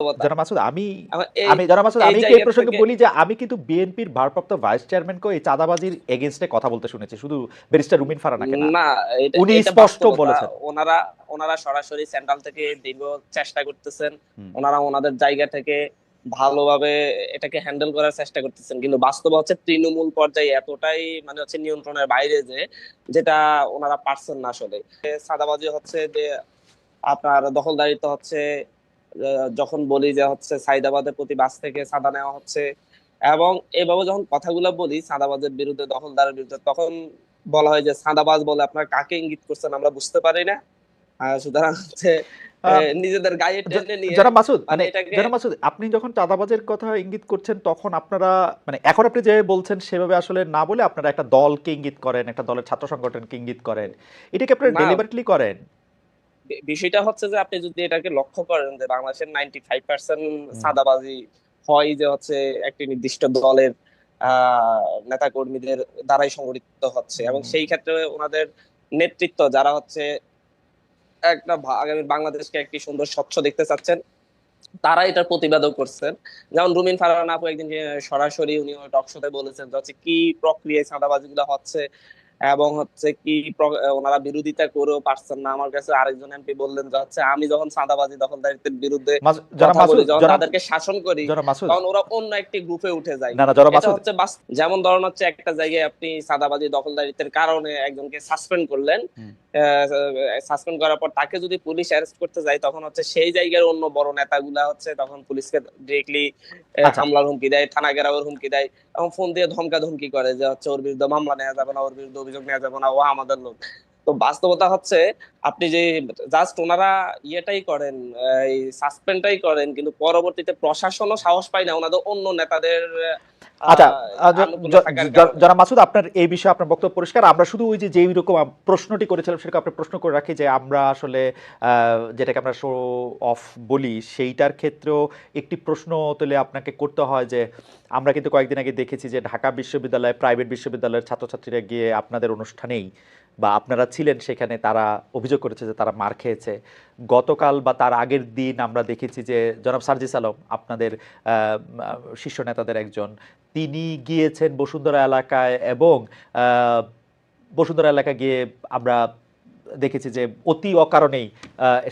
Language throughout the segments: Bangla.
বাস্তবতা জনাব মাসুদ আমি আমি জনাব মাসুদ এই আমি এই প্রসঙ্গে বলি যে আমি কিন্তু বিএনপির ভারপ্রাপ্ত ভাইস চেয়ারম্যানকে এই চাঁদাবাজির এগেইনস্টে কথা বলতে শুনেছি। শুধু ব্যারিস্টার রুমিন ফারানাকে না। না উনি স্পষ্ট বলেছেন। ওনারা ওনারা সরাসরি সেন্ট্রাল থেকে দীর্ঘ চেষ্টা করতেছেন। ওনারা ওনাদের জায়গা থেকে ভালোভাবে এটাকে হ্যান্ডেল করার চেষ্টা করতেছেন। কিন্তু বাস্তব হচ্ছে তৃণমূল পর্যায়ে এতটাই মানে হচ্ছে নিয়ন্ত্রণের বাইরে যে যেটা ওনারা পারছেন না আসলে। সাদাবাজি হচ্ছে যে আপনার দখলদারিত্ব হচ্ছে যখন বলি যে হচ্ছে সাইদাবাদের প্রতি বাস থেকে সাদা নেওয়া হচ্ছে এবং এভাবে যখন কথাগুলো বলি সাদাবাজের বিরুদ্ধে দখলদারের বিরুদ্ধে তখন বলা হয় যে সাদাবাজ বলে আপনার কাকে ইঙ্গিত করছেন আমরা বুঝতে পারি না। সুতরাং হচ্ছে নিজেদের গায়ে টেনে নিয়ে জনাব মাসুদ মানে জনাব মাসুদ আপনি যখন চাঁদাবাজের কথা ইঙ্গিত করছেন তখন আপনারা মানে এখন আপনি যে বলছেন সেভাবে আসলে না বলে আপনারা একটা দলকে ইঙ্গিত করেন একটা দলের ছাত্র সংগঠনকে ইঙ্গিত করেন। এটাকে আপনারা। ডেলিভারেটলি করেন। বিষয়টা হচ্ছে যে আপনি যদি এটাকে লক্ষ্য করেন যে বাংলাদেশের নাইনটি ফাইভ পার্সেন্ট সাদাবাজি হয় যে হচ্ছে একটি নির্দিষ্ট দলের নেতা কর্মীদের দ্বারাই সংগঠিত হচ্ছে। এবং সেই ক্ষেত্রে ওনাদের নেতৃত্ব যারা হচ্ছে একটা আগামী বাংলাদেশকে একটি সুন্দর স্বচ্ছ দেখতে চাচ্ছেন তারা এটার প্রতিবাদও করছেন। যেমন রুমিন ফারহান আপু একদিন সরাসরি উনি টক শোতে বলেছেন যে হচ্ছে কি প্রক্রিয়ায় চাঁদাবাজি গুলো হচ্ছে এবং হচ্ছে কি ওনারা বিরোধিতা করেও পারছেন না। আমার কাছে আরেকজন এমপি বললেন যে হচ্ছে আমি যখন সাদাবাজি দখলদারিত্বের বিরুদ্ধে যখন তাদেরকে শাসন করি তখন ওরা অন্য একটি গ্রুপে উঠে যায়। এটা হচ্ছে যেমন ধরুন হচ্ছে একটা জায়গায় আপনি সাদাবাজি দখলদারিত্বের কারণে একজনকে সাসপেন্ড করলেন। সাসপেন্ড করার পর তাকে যদি পুলিশ অ্যারেস্ট করতে যায় তখন হচ্ছে সেই জায়গার অন্য বড় নেতাগুলা হচ্ছে তখন পুলিশকে ডিরেক্টলি আচ্ছা। হামলার হুমকি দেয় থানা ঘেরাওয়ের হুমকি দেয় এবং ফোন দিয়ে ধমকা ধমকি করে যে হচ্ছে ওর বিরুদ্ধে মামলা নেওয়া যাবে না ওর বিরুদ্ধে অভিযোগ নেওয়া যাবে না ও আমাদের লোক তো বাস্তবতা হচ্ছে আপনি যে জাস্ট ওনারা ইয়েটাই করেন এই সাসপেন্ডটাই করেন কিন্তু পরবর্তীতে প্রশাসনও সাহস পায় না ওনাদের অন্য নেতাদের আচ্ছা জনাব মাসুদ আপনার এই বিষয়ে আপনার বক্তব্য পরিষ্কার। আমরা শুধু ওই যে যেই রকম প্রশ্নটি করেছিলাম সেটাকে আপনি প্রশ্ন করে রাখি যে আমরা আসলে আহ, যেটাকে আমরা শো অফ বলি সেইটার ক্ষেত্রেও একটি প্রশ্ন তুলে আপনাকে করতে হয় যে আমরা কিন্তু কয়েকদিন আগে দেখেছি যে ঢাকা বিশ্ববিদ্যালয় প্রাইভেট বিশ্ববিদ্যালয়ের ছাত্রছাত্রীরা গিয়ে আপনাদের অনুষ্ঠানেই বা আপনারা ছিলেন সেখানে, তারা অভিযোগ করেছে যে তারা মার খেয়েছে। গতকাল বা তার আগের দিন আমরা দেখেছি যে জনাব সার্জিস আলম, আপনাদের শীর্ষ নেতাদের একজন, তিনি গিয়েছেন বসুন্ধরা এলাকায় এবং বসুন্ধরা এলাকা গিয়ে আমরা দেখেছি যে অতি অকারণেই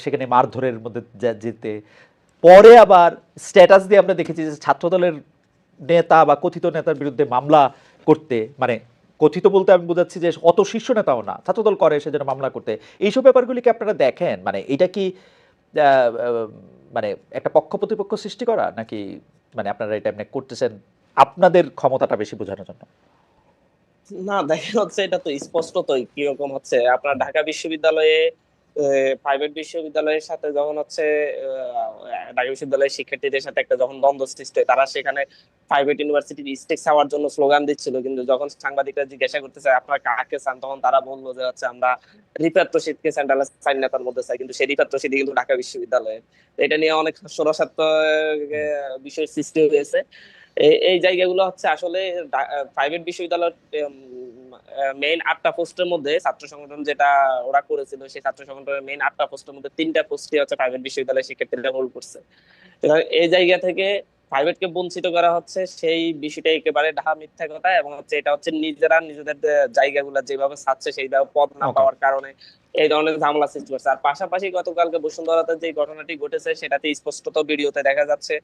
সেখানে মারধরের মধ্যে যেতে। পরে আবার স্ট্যাটাস দিয়ে আমরা দেখেছি যে ছাত্রদলের নেতা বা কথিত নেতার বিরুদ্ধে মামলা করতে মানে কথিত বলতে আমি বোঝাচ্ছি যে অত শীর্ষ নেতাও না, ছাত্রদল করে, সে যেন মামলা করতে। এইসব ব্যাপারগুলিকে আপনারা দেখেন? মানে এটা কি মানে একটা পক্ষ প্রতিপক্ষ সৃষ্টি করা, নাকি মানে আপনারা এটা এমনি করতেছেন আপনাদের ক্ষমতাটা বেশি বোঝানোর জন্য? না, দেখা হচ্ছে এটা তো স্পষ্টতই কীরকম হচ্ছে। আপনার ঢাকা বিশ্ববিদ্যালয়ে প্রাইভেট বিশ্ববিদ্যালয়ের সাথে যখন হচ্ছে ঢাকা বিশ্ববিদ্যালয়ের শিক্ষার্থীদের সাথে একটা যখন দ্বন্দ্ব সৃষ্টি হয়, তারা সেখানে প্রাইভেট ইউনিভার্সিটির স্টেক্স হওয়ার জন্য স্লোগান দিচ্ছিল। কিন্তু যখন সাংবাদিকরা জিজ্ঞাসা করতেছে, আপনারা কাকে চান? তখন তারা বলল যে হচ্ছে, আমরা সেন্ট্রাল মধ্যে চাই। কিন্তু সেই কিন্তু ঢাকা বিশ্ববিদ্যালয়ের। এটা নিয়ে অনেক সরসাত্ম বিষয় সৃষ্টি হয়েছে। এই- জায়গাগুলো হচ্ছে আসলে প্রাইভেট বিশ্ববিদ্যালয়ের মেইন আটটা পোস্টের মধ্যে ছাত্র সংগঠন যেটা ওরা করেছিল, সেই ছাত্র সংগঠনের মেইন আটটা পোস্টের মধ্যে তিনটা পোস্টই হচ্ছে প্রাইভেট বিশ্ববিদ্যালয়ের শিক্ষার্থীরা হোল্ড করছে। এই জায়গা থেকে প্রাইভেটকে বঞ্চিত করা হচ্ছে সেই বিষয়টা একেবারে ঢাকা মিথ্যা কথা এবং হচ্ছে এটা হচ্ছে নিজেরা নিজেদের জায়গাগুলো যেভাবে ছাড়ছে সেইভাবে পদ না পাওয়ার কারণে এই ধরনের ঝামেলা সৃষ্টি করছে। আর পাশাপাশি গতকালকে বসুন্ধরাতে যে ঘটনাটি ঘটেছে সেটাতে স্পষ্টত ভিডিওতে দেখা যাচ্ছে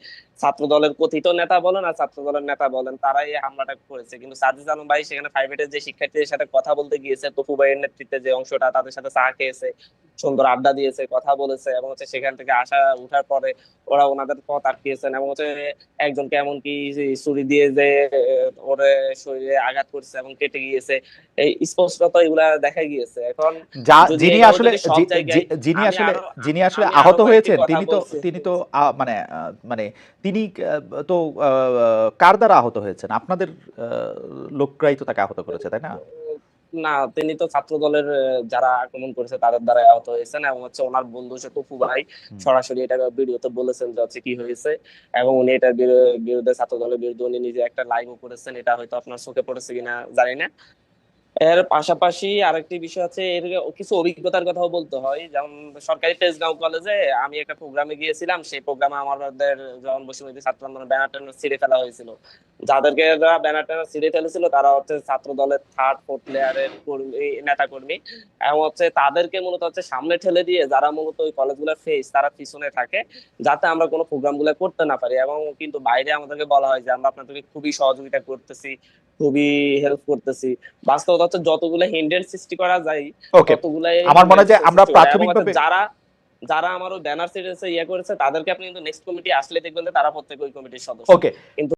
ছাত্র দলের কথিত নেতা বলেন আর ছাত্র দলের নেতা বলেন তারাই এই হামলাটা করেছে। কিন্তু সাজিদ আলম ভাই সেখানে প্রাইভেটের যে শিক্ষার্থীদের সাথে কথা বলতে গিয়েছে তপু ভাইয়ের নেতৃত্বে যে অংশটা তাদের সাথে চা খেয়েছে। সুন্দর আড্ডা দিয়েছে কথা বলেছে এবং হচ্ছে সেখান থেকে আসা উঠার পরে ওরা ওনাদের পথ আটকিয়েছেন এবং হচ্ছে একজনকে এমনকি ছুরি দিয়ে যে ওরে শরীরে আঘাত করছে এবং কেটে গিয়েছে। এই স্পষ্টত এগুলা দেখা গিয়েছে। এখন যিনি আসলে যিনি আসলে যিনি আসলে আহত হয়েছেন তিনি তো তিনি তো মানে মানে তিনি তো আহ, কার দ্বারা আহত হয়েছেন? আপনাদের আহ, লোকরাই তো তাকে আহত করেছে তাই না? না তিনি তো ছাত্র দলের যারা আক্রমণ করেছে তাদের দ্বারা আহত হয়েছেন এবং হচ্ছে ওনার বন্ধু সে টপু ভাই সরাসরি এটা ভিডিওতে বলেছেন যে হচ্ছে কি হয়েছে এবং উনি এটার বিরুদ্ধে ছাত্র দলের বিরুদ্ধে উনি নিজে একটা লাইভও করেছেন এটা হয়তো আপনার চোখে পড়েছে কিনা জানি না। এর পাশাপাশি আরেকটি বিষয় আছে এর কিছু অভিজ্ঞতার কথাও বলতে হয়। যেমন সরকারি তেজগাঁও কলেজে আমি একটা প্রোগ্রামে গিয়েছিলাম সেই প্রোগ্রামে আমাদের যখন বসুমতী ছাত্র আন্দোলন ব্যানার ছিঁড়ে ফেলা হয়েছিল। যাদেরকে ব্যানার ট্যানার ছিঁড়ে ফেলেছিল তারা হচ্ছে ছাত্র দলের থার্ড ফোর্থ লেয়ারের কর্মী নেতা কর্মী। এবং হচ্ছে তাদেরকে মূলত হচ্ছে সামনে ঠেলে দিয়ে যারা মূলত ওই কলেজগুলোর ফেস তারা পিছনে থাকে যাতে আমরা কোনো প্রোগ্রামগুলো করতে না পারি। এবং কিন্তু বাইরে আমাদেরকে বলা হয় যে আমরা আপনাদেরকে খুবই সহযোগিতা করতেছি খুবই হেল্প করতেছি। বাস্তবতা হচ্ছে যতগুলো হিন্ডেন সৃষ্টি করা যায় ততগুলাই আমার মনে হয় যে আমরা প্রাথমিকভাবে- যারা যারা আমার ব্যানার সিরিজে ইয়ে করেছে তাদেরকে আপনি কিন্তু নেক্সট কমিটি আসলে দেখবেন যে তারা প্রত্যেক ওই কমিটির সদস্য। ওকে কিন্তু